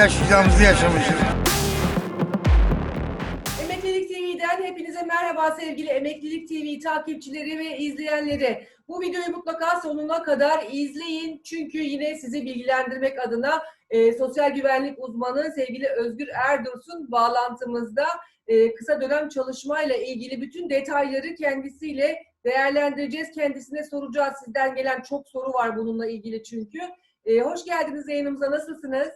yaşayacağımızı yaşamışız. Emeklilik TV'den hepinize merhaba sevgili Emeklilik TV takipçileri ve izleyenleri. Bu videoyu mutlaka sonuna kadar izleyin. Çünkü yine sizi bilgilendirmek adına e, sosyal güvenlik uzmanı sevgili Özgür Erdursun bağlantımızda e, kısa dönem çalışmayla ilgili bütün detayları kendisiyle değerlendireceğiz. Kendisine soracağız. Sizden gelen çok soru var bununla ilgili çünkü. E, hoş geldiniz yayınımıza. Nasılsınız?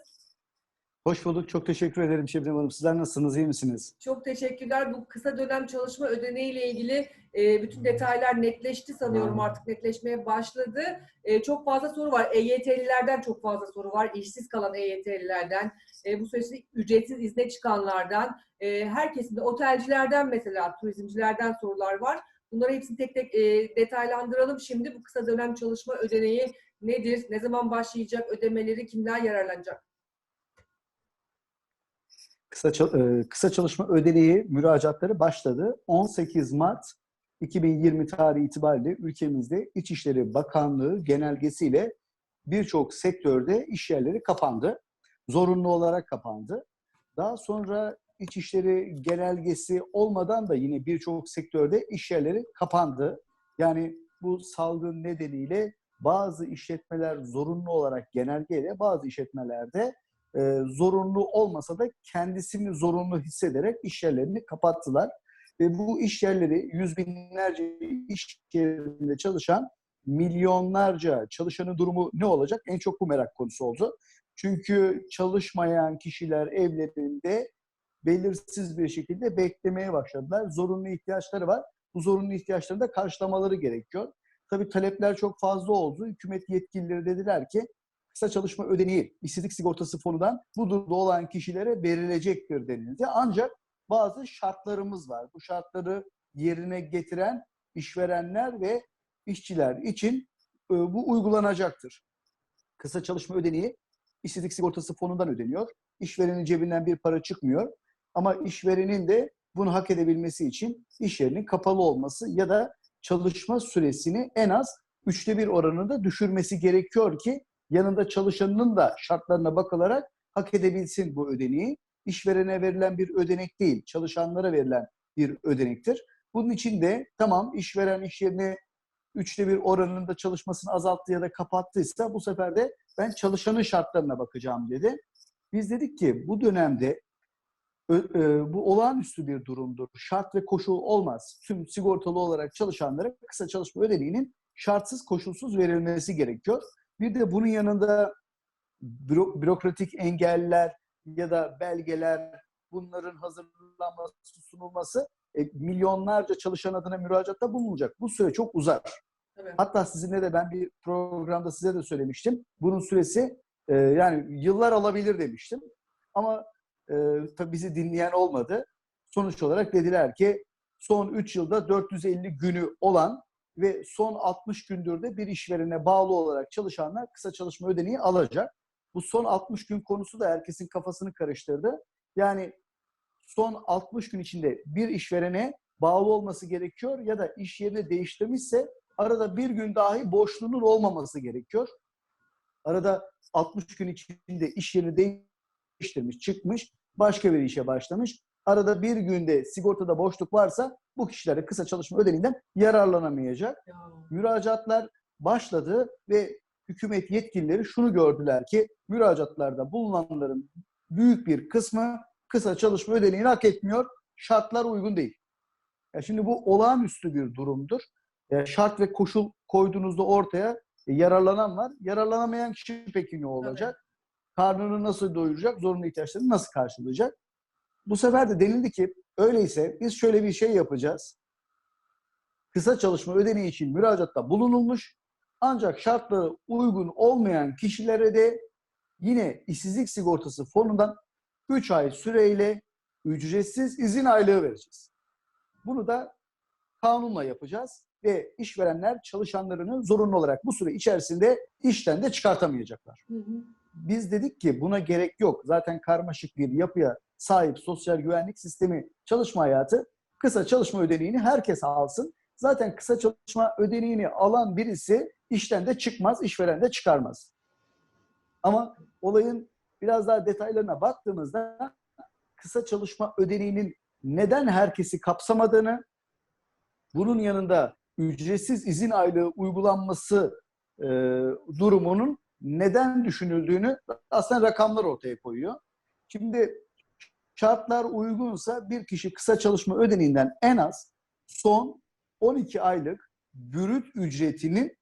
Hoş bulduk. Çok teşekkür ederim Şebnem Hanım. Sizler nasılsınız? iyi misiniz? Çok teşekkürler. Bu kısa dönem çalışma ödeneği ile ilgili e, bütün detaylar netleşti sanıyorum artık netleşmeye başladı. E, çok fazla soru var. EYT'lilerden çok fazla soru var. İşsiz kalan EYT'lilerden, e, bu süreçte ücretsiz izne çıkanlardan, e, herkesin de otelcilerden mesela turizmcilerden sorular var. Bunları hepsini tek tek e, detaylandıralım. Şimdi bu kısa dönem çalışma ödeneği nedir? Ne zaman başlayacak? Ödemeleri kimler yararlanacak? Kısa, e, kısa çalışma ödeneği müracaatları başladı. 18 Mart 2020 tarihi itibariyle ülkemizde İçişleri Bakanlığı genelgesiyle birçok sektörde iş yerleri kapandı. Zorunlu olarak kapandı. Daha sonra İçişleri genelgesi olmadan da yine birçok sektörde iş yerleri kapandı. Yani bu salgın nedeniyle bazı işletmeler zorunlu olarak genelgeyle bazı işletmelerde e, zorunlu olmasa da kendisini zorunlu hissederek iş yerlerini kapattılar. Ve bu iş yerleri yüz binlerce iş yerinde çalışan milyonlarca çalışanın durumu ne olacak? En çok bu merak konusu oldu. Çünkü çalışmayan kişiler evlerinde belirsiz bir şekilde beklemeye başladılar. Zorunlu ihtiyaçları var. Bu zorunlu ihtiyaçları da karşılamaları gerekiyor. Tabii talepler çok fazla oldu. Hükümet yetkilileri dediler ki kısa çalışma ödeneği işsizlik sigortası fonundan bu durumda olan kişilere verilecektir denildi. Ancak bazı şartlarımız var. Bu şartları yerine getiren işverenler ve işçiler için e, bu uygulanacaktır. Kısa çalışma ödeneği işsizlik sigortası fonundan ödeniyor. İşverenin cebinden bir para çıkmıyor. Ama işverenin de bunu hak edebilmesi için iş yerinin kapalı olması ya da çalışma süresini en az üçte bir oranında düşürmesi gerekiyor ki yanında çalışanının da şartlarına bakılarak hak edebilsin bu ödeneği. İşverene verilen bir ödenek değil, çalışanlara verilen bir ödenektir. Bunun için de tamam işveren iş yerine üçte bir oranında çalışmasını azalttı ya da kapattıysa bu sefer de ben çalışanın şartlarına bakacağım dedi. Biz dedik ki bu dönemde e, bu olağanüstü bir durumdur. Şart ve koşul olmaz. Tüm sigortalı olarak çalışanlara kısa çalışma ödeneğinin şartsız koşulsuz verilmesi gerekiyor. Bir de bunun yanında büro- bürokratik engeller ya da belgeler bunların hazırlanması, sunulması e, milyonlarca çalışan adına müracaatta bulunacak. Bu süre çok uzar. Tabii. Hatta sizinle de ben bir programda size de söylemiştim. Bunun süresi e, yani yıllar alabilir demiştim. Ama e, tabii bizi dinleyen olmadı. Sonuç olarak dediler ki son 3 yılda 450 günü olan ve son 60 gündür de bir işverene bağlı olarak çalışanlar kısa çalışma ödeneği alacak. Bu son 60 gün konusu da herkesin kafasını karıştırdı. Yani son 60 gün içinde bir işverene bağlı olması gerekiyor ya da iş yerini değiştirmişse arada bir gün dahi boşluğunun olmaması gerekiyor. Arada 60 gün içinde iş yerini değiştirmiş, çıkmış, başka bir işe başlamış. Arada bir günde sigortada boşluk varsa bu kişilere kısa çalışma ödeneğinden yararlanamayacak. Ya. Müracaatlar başladı ve hükümet yetkilileri şunu gördüler ki müracaatlarda bulunanların büyük bir kısmı kısa çalışma ödeneğini hak etmiyor. Şartlar uygun değil. Ya şimdi bu olağanüstü bir durumdur. E, şart ve koşul koyduğunuzda ortaya e, yararlanan var. Yararlanamayan kişi peki ne olacak? Karnını nasıl doyuracak? Zorunlu ihtiyaçlarını nasıl karşılayacak? Bu sefer de denildi ki öyleyse biz şöyle bir şey yapacağız. Kısa çalışma ödeneği için müracaatta bulunulmuş ancak şartları uygun olmayan kişilere de yine işsizlik sigortası fonundan 3 ay süreyle ücretsiz izin aylığı vereceğiz. Bunu da kanunla yapacağız ve işverenler çalışanlarını zorunlu olarak bu süre içerisinde işten de çıkartamayacaklar. Hı hı. Biz dedik ki buna gerek yok. Zaten karmaşık bir yapıya sahip sosyal güvenlik sistemi çalışma hayatı kısa çalışma ödeneğini herkes alsın. Zaten kısa çalışma ödeneğini alan birisi işten de çıkmaz, işveren de çıkarmaz. Ama olayın biraz daha detaylarına baktığımızda kısa çalışma ödeneğinin neden herkesi kapsamadığını, bunun yanında ücretsiz izin aylığı uygulanması e, durumunun neden düşünüldüğünü aslında rakamlar ortaya koyuyor. Şimdi şartlar uygunsa bir kişi kısa çalışma ödeneğinden en az son 12 aylık bürüt ücretinin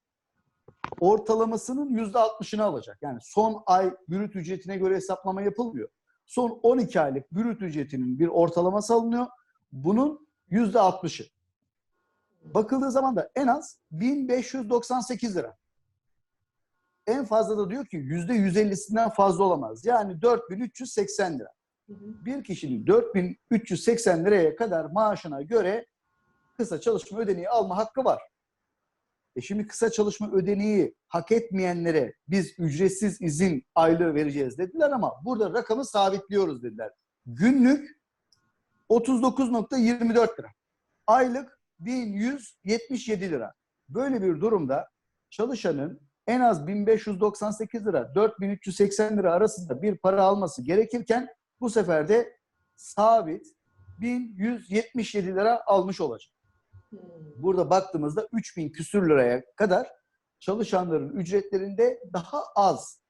ortalamasının %60'ını alacak. Yani son ay bürüt ücretine göre hesaplama yapılmıyor. Son 12 aylık bürüt ücretinin bir ortalaması alınıyor. Bunun %60'ı. Bakıldığı zaman da en az 1598 lira. En fazla da diyor ki %150'sinden fazla olamaz. Yani 4380 lira. Hı hı. Bir kişinin 4380 liraya kadar maaşına göre kısa çalışma ödeneği alma hakkı var. E şimdi kısa çalışma ödeneği hak etmeyenlere biz ücretsiz izin aylığı vereceğiz dediler ama burada rakamı sabitliyoruz dediler. Günlük 39.24 lira. Aylık 1177 lira. Böyle bir durumda çalışanın en az 1598 lira 4380 lira arasında bir para alması gerekirken bu sefer de sabit 1177 lira almış olacak. Hmm. Burada baktığımızda 3000 küsür liraya kadar çalışanların ücretlerinde daha az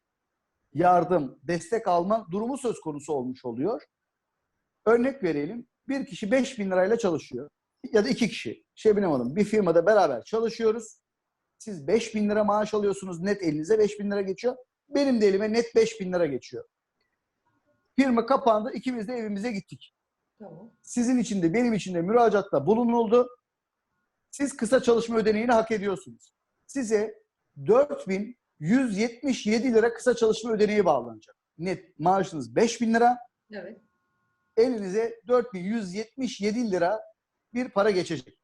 yardım, destek alma durumu söz konusu olmuş oluyor. Örnek verelim. Bir kişi 5000 lirayla çalışıyor. Ya da iki kişi. Şebnem Hanım bir firmada beraber çalışıyoruz. Siz 5000 lira maaş alıyorsunuz. Net elinize 5000 lira geçiyor. Benim de elime net 5000 lira geçiyor. Firma kapandı. İkimiz de evimize gittik. Tamam. Sizin için de benim için de müracaatta bulunuldu. Siz kısa çalışma ödeneğini hak ediyorsunuz. Size 4177 lira kısa çalışma ödeneği bağlanacak. Net maaşınız 5000 lira, Evet. elinize 4177 lira bir para geçecek.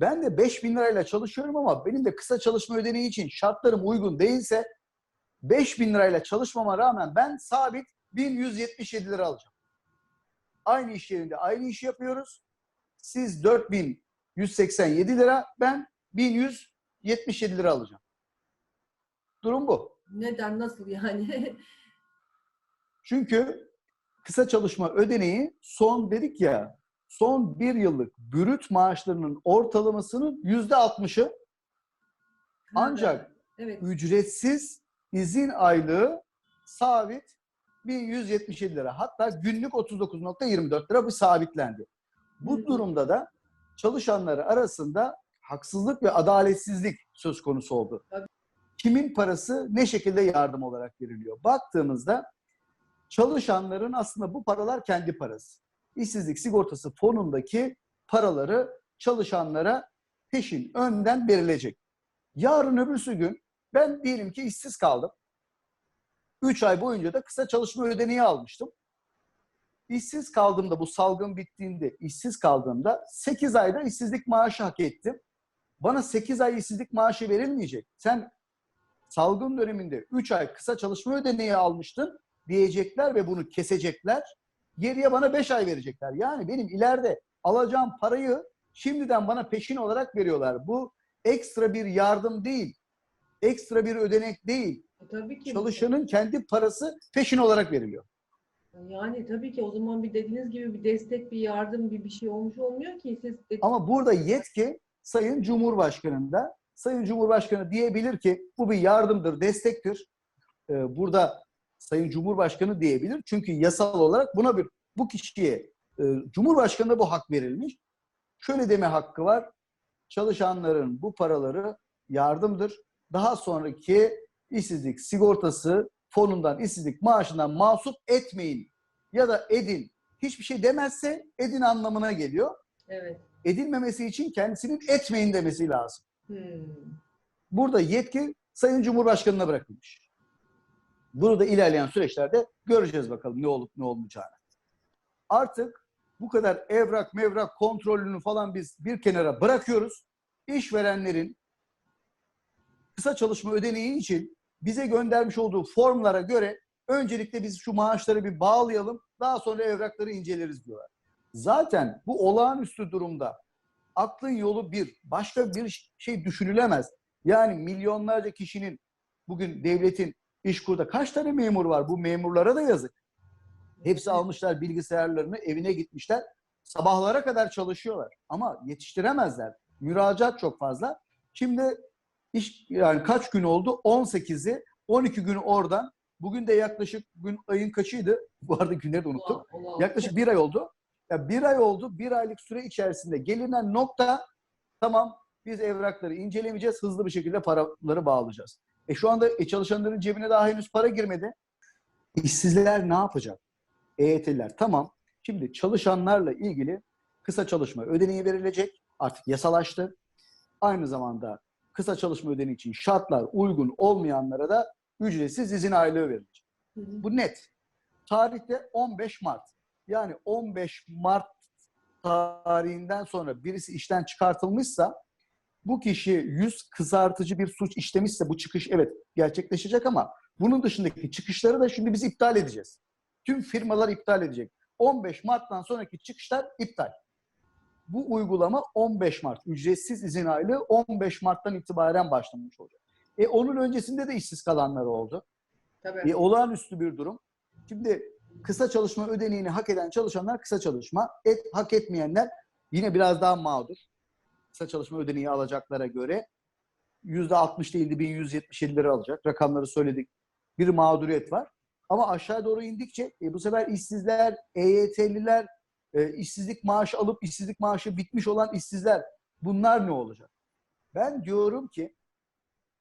Ben de 5000 lirayla çalışıyorum ama benim de kısa çalışma ödeneği için şartlarım uygun değilse 5000 lirayla çalışmama rağmen ben sabit 1177 lira alacağım. Aynı iş yerinde aynı işi yapıyoruz. Siz 4187 lira, ben 1177 lira alacağım. Durum bu. Neden? Nasıl yani? Çünkü kısa çalışma ödeneği son dedik ya son bir yıllık bürüt maaşlarının ortalamasının yüzde altmışı ancak evet. ücretsiz izin aylığı sabit 1177 lira. Hatta günlük 39.24 lira bu sabitlendi. Bu durumda da çalışanları arasında haksızlık ve adaletsizlik söz konusu oldu. Kimin parası ne şekilde yardım olarak veriliyor? Baktığımızda çalışanların aslında bu paralar kendi parası. İşsizlik sigortası fonundaki paraları çalışanlara peşin önden verilecek. Yarın öbürsü gün ben diyelim ki işsiz kaldım. 3 ay boyunca da kısa çalışma ödeneği almıştım. İşsiz kaldığımda bu salgın bittiğinde işsiz kaldığımda 8 ayda işsizlik maaşı hak ettim. Bana 8 ay işsizlik maaşı verilmeyecek. Sen salgın döneminde 3 ay kısa çalışma ödeneği almıştın diyecekler ve bunu kesecekler. Geriye bana 5 ay verecekler. Yani benim ileride alacağım parayı şimdiden bana peşin olarak veriyorlar. Bu ekstra bir yardım değil. Ekstra bir ödenek değil. Tabii ki. Çalışanın kendi parası peşin olarak veriliyor. Yani tabii ki o zaman bir dediğiniz gibi bir destek, bir yardım, bir bir şey olmuş olmuyor ki siz Ama burada yetki Sayın Cumhurbaşkanı'nda. Sayın Cumhurbaşkanı diyebilir ki bu bir yardımdır, destektir. Ee, burada Sayın Cumhurbaşkanı diyebilir. Çünkü yasal olarak buna bir bu kişiye e, Cumhurbaşkanı'na bu hak verilmiş. Şöyle deme hakkı var. Çalışanların bu paraları yardımdır. Daha sonraki işsizlik sigortası fonundan, işsizlik maaşından mahsup etmeyin ya da edin. Hiçbir şey demezse edin anlamına geliyor Evet. edilmemesi için kendisinin etmeyin demesi lazım. Hmm. Burada yetki Sayın Cumhurbaşkanı'na bırakılmış. Bunu da ilerleyen süreçlerde göreceğiz bakalım ne olup ne olmayacağını. Artık bu kadar evrak mevrak kontrolünü falan biz bir kenara bırakıyoruz. İşverenlerin kısa çalışma ödeneği için bize göndermiş olduğu formlara göre öncelikle biz şu maaşları bir bağlayalım daha sonra evrakları inceleriz diyorlar. Zaten bu olağanüstü durumda aklın yolu bir. Başka bir şey düşünülemez. Yani milyonlarca kişinin bugün devletin İşkur'da kaç tane memur var? Bu memurlara da yazık. Hepsi almışlar bilgisayarlarını, evine gitmişler. Sabahlara kadar çalışıyorlar. Ama yetiştiremezler. Müracaat çok fazla. Şimdi iş yani kaç gün oldu? 18'i, 12 gün oradan. Bugün de yaklaşık gün ayın kaçıydı? Bu arada günleri de unuttum. Allah Allah. Yaklaşık bir ay oldu. Ya bir ay oldu. Bir aylık süre içerisinde gelinen nokta tamam biz evrakları incelemeyeceğiz. Hızlı bir şekilde paraları bağlayacağız. E şu anda e, çalışanların cebine daha henüz para girmedi. İşsizler ne yapacak? EYT'liler tamam. Şimdi çalışanlarla ilgili kısa çalışma ödeneği verilecek. Artık yasalaştı. Aynı zamanda kısa çalışma ödeneği için şartlar uygun olmayanlara da ücretsiz izin aylığı verilecek. Hı hı. Bu net. Tarihte 15 Mart. Yani 15 Mart tarihinden sonra birisi işten çıkartılmışsa bu kişi yüz kızartıcı bir suç işlemişse bu çıkış evet gerçekleşecek ama bunun dışındaki çıkışları da şimdi biz iptal edeceğiz. Tüm firmalar iptal edecek. 15 Mart'tan sonraki çıkışlar iptal. Bu uygulama 15 Mart. Ücretsiz izin aylığı 15 Mart'tan itibaren başlamış olacak. E onun öncesinde de işsiz kalanlar oldu. Tabii. E, olağanüstü bir durum. Şimdi kısa çalışma ödeneğini hak eden çalışanlar kısa çalışma, et, hak etmeyenler yine biraz daha mağdur. Kısa çalışma ödeneği alacaklara göre %60 değildi 1177 lira alacak. Rakamları söyledik. Bir mağduriyet var. Ama aşağı doğru indikçe e, bu sefer işsizler, EYT'liler, e, işsizlik maaşı alıp işsizlik maaşı bitmiş olan işsizler bunlar ne olacak? Ben diyorum ki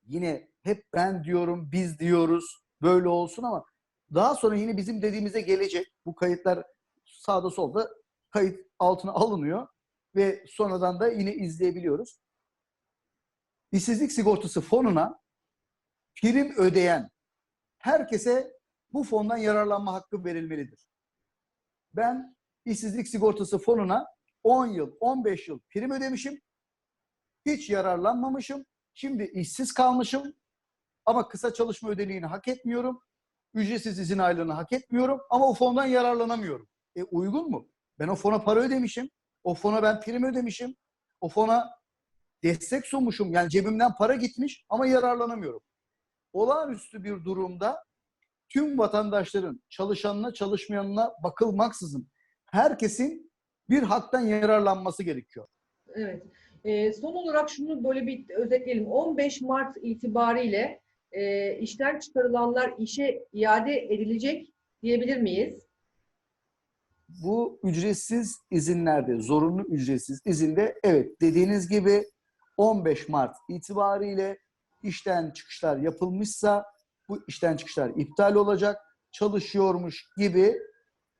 yine hep ben diyorum, biz diyoruz, böyle olsun ama daha sonra yine bizim dediğimize gelecek. Bu kayıtlar sağda solda kayıt altına alınıyor ve sonradan da yine izleyebiliyoruz. İşsizlik sigortası fonuna prim ödeyen herkese bu fondan yararlanma hakkı verilmelidir. Ben işsizlik sigortası fonuna 10 yıl, 15 yıl prim ödemişim. Hiç yararlanmamışım. Şimdi işsiz kalmışım. Ama kısa çalışma ödeneğini hak etmiyorum. Ücretsiz izin aylığını hak etmiyorum. Ama o fondan yararlanamıyorum. E uygun mu? Ben o fona para ödemişim. O fona ben prim ödemişim. O fona destek sunmuşum. Yani cebimden para gitmiş ama yararlanamıyorum. Olağanüstü bir durumda tüm vatandaşların çalışanına çalışmayanına bakılmaksızın herkesin bir haktan yararlanması gerekiyor. Evet. Ee, son olarak şunu böyle bir özetleyelim. 15 Mart itibariyle e, işten çıkarılanlar işe iade edilecek diyebilir miyiz? Bu ücretsiz izinlerde, zorunlu ücretsiz izinde evet dediğiniz gibi 15 Mart itibariyle işten çıkışlar yapılmışsa bu işten çıkışlar iptal olacak. Çalışıyormuş gibi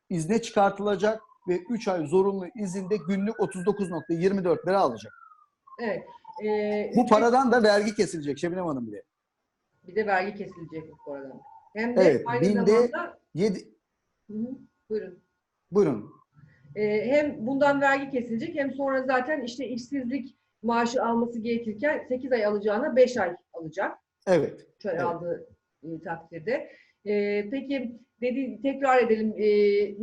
izne çıkartılacak ve 3 ay zorunlu izinde günlük 39.24 lira alacak. Evet. Ee, Bu ücret- paradan da vergi kesilecek Şebnem Hanım bile. bir de vergi kesilecek bu paradan. Hem de Evet, aynı binde- zamanda Yedi, Hı hı, buyurun. Buyurun. Ee, hem bundan vergi kesilecek hem sonra zaten işte işsizlik maaşı alması gerekirken 8 ay alacağına 5 ay alacak. Evet. şöyle Evet. aldığı e, takdirde. E, peki dedi tekrar edelim. E,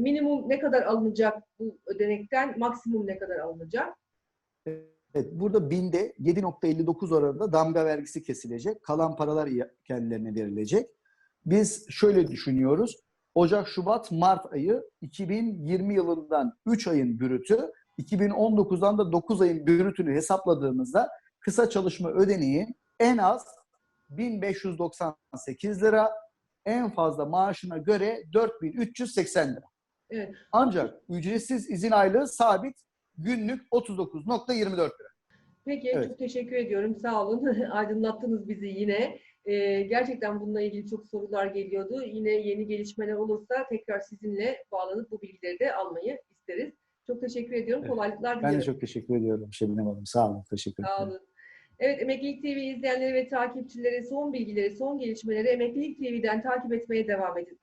minimum ne kadar alınacak bu ödenekten? Maksimum ne kadar alınacak? Evet, burada binde 7.59 oranında damga vergisi kesilecek. Kalan paralar kendilerine verilecek. Biz şöyle düşünüyoruz. Ocak, Şubat, Mart ayı 2020 yılından 3 ayın bürütü, 2019'dan da 9 ayın bürütünü hesapladığımızda kısa çalışma ödeneği en az 1598 lira, en fazla maaşına göre 4380 lira. Evet. Ancak ücretsiz izin aylığı sabit günlük 39.24 lira. Peki Evet. çok teşekkür ediyorum. Sağ olun. Aydınlattınız bizi yine. E, gerçekten bununla ilgili çok sorular geliyordu. Yine yeni gelişmeler olursa tekrar sizinle bağlanıp bu bilgileri de almayı isteriz. Çok teşekkür ediyorum. Evet. Kolaylıklar Ben diliyorum. de çok teşekkür ediyorum Şebnem Hanım. Sağ olun. Teşekkür Sağ ederim. olun. Evet, Emeklilik TV izleyenleri ve takipçileri son bilgileri, son gelişmeleri Emeklilik TV'den takip etmeye devam edin.